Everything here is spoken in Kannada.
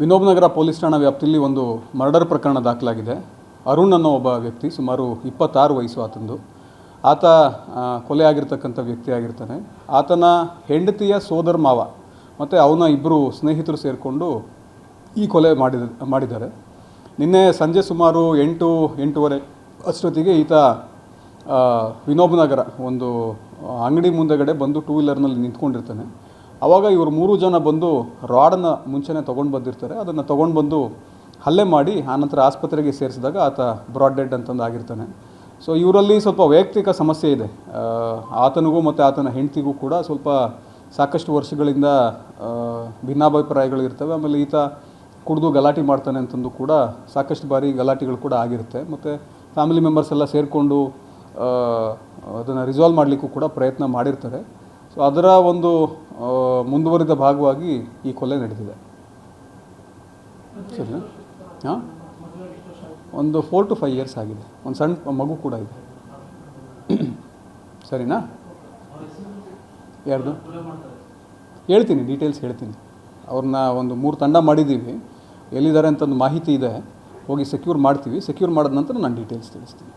ವಿನೋಬ್ ನಗರ ಪೊಲೀಸ್ ಠಾಣಾ ವ್ಯಾಪ್ತಿಯಲ್ಲಿ ಒಂದು ಮರ್ಡರ್ ಪ್ರಕರಣ ದಾಖಲಾಗಿದೆ. ಅರುಣ್ ಅನ್ನೋ ಒಬ್ಬ ವ್ಯಕ್ತಿ, ಸುಮಾರು ಇಪ್ಪತ್ತಾರು ವಯಸ್ಸು ಆತಂದು. ಆತ ಕೊಲೆ ಆಗಿರ್ತಕ್ಕಂಥ ವ್ಯಕ್ತಿ ಆಗಿರ್ತಾನೆ. ಆತನ ಹೆಂಡತಿಯ ಸೋದರ ಮಾವ ಮತ್ತು ಅವನ ಇಬ್ಬರು ಸ್ನೇಹಿತರು ಸೇರಿಕೊಂಡು ಈ ಕೊಲೆ ಮಾಡಿದ, ಮಾಡಿದ್ದಾರೆ. ನಿನ್ನೆ ಸಂಜೆ ಸುಮಾರು ಎಂಟು, ಎಂಟೂವರೆ ಅಷ್ಟೊತ್ತಿಗೆ ಈತ ವಿನೋಬನಗರ ವಿನೋಬ್ ನಗರ ಒಂದು ಅಂಗಡಿ ಮುಂದೆಗಡೆ ಬಂದು ಟೂ ವೀಲರ್ನಲ್ಲಿ ನಿಂತ್ಕೊಂಡಿರ್ತಾನೆ. ಆವಾಗ ಇವರು ಮೂರು ಜನ ಬಂದು ರಾಡನ್ನು ಮುಂಚೆನೇ ತೊಗೊಂಡು ಬಂದಿರ್ತಾರೆ. ಅದನ್ನು ತೊಗೊಂಡು ಬಂದು ಹಲ್ಲೆ ಮಾಡಿ ಆನಂತರ ಆಸ್ಪತ್ರೆಗೆ ಸೇರಿಸಿದಾಗ ಆತ ಬ್ರಾಡ್ ಡೆಡ್ ಅಂತಂದು ಆಗಿರ್ತಾನೆ. ಸೊ ಇವರಲ್ಲಿ ಸ್ವಲ್ಪ ವೈಯಕ್ತಿಕ ಸಮಸ್ಯೆ ಇದೆ. ಆತನಿಗೂ ಮತ್ತು ಆತನ ಹೆಂಡತಿಗೂ ಕೂಡ ಸ್ವಲ್ಪ ಸಾಕಷ್ಟು ವರ್ಷಗಳಿಂದ ಭಿನ್ನಾಭಿಪ್ರಾಯಗಳಿರ್ತವೆ ಆಮೇಲೆ ಈತ ಕುಡಿದು ಗಲಾಟೆ ಮಾಡ್ತಾನೆ ಅಂತಂದು ಕೂಡ ಸಾಕಷ್ಟು ಬಾರಿ ಗಲಾಟೆಗಳು ಕೂಡ ಆಗಿರುತ್ತೆ. ಮತ್ತು ಫ್ಯಾಮಿಲಿ ಮೆಂಬರ್ಸ್ ಎಲ್ಲ ಸೇರಿಕೊಂಡು ಅದನ್ನು ರಿಸಾಲ್ವ್ ಮಾಡಲಿಕ್ಕೂ ಕೂಡ ಪ್ರಯತ್ನ ಮಾಡಿರ್ತಾರೆ. ಸೊ ಅದರ ಒಂದು ಮುಂದುವರಿದ ಭಾಗವಾಗಿ ಈ ಕೊಲೆ ನಡೆದಿದೆ ಸರಿ ಹಾಂ? ಒಂದು ಫೋರ್ ಟು ಫೈವ್ ಇಯರ್ಸ್ ಆಗಿದೆ. ಒಂದು ಸಣ್ಣ ಮಗು ಕೂಡ ಇದೆ. ಸರಿನಾ? ಯಾರ್ದು? ಹೇಳ್ತೀನಿ ಡೀಟೇಲ್ಸ್ ಹೇಳ್ತೀನಿ. ಅವ್ರನ್ನ ಒಂದು ಮೂರು ತಂಡ ಮಾಡಿದ್ದೀವಿ. ಎಲ್ಲಿದ್ದಾರೆ ಅಂತ ಒಂದು ಮಾಹಿತಿ ಇದೆ. ಹೋಗಿ ಸೆಕ್ಯೂರ್ ಮಾಡ್ತೀವಿ. ಸೆಕ್ಯೂರ್ ಮಾಡಿದ ನಂತರ ನಾನು ಡೀಟೇಲ್ಸ್ ತಿಳಿಸ್ತೀನಿ.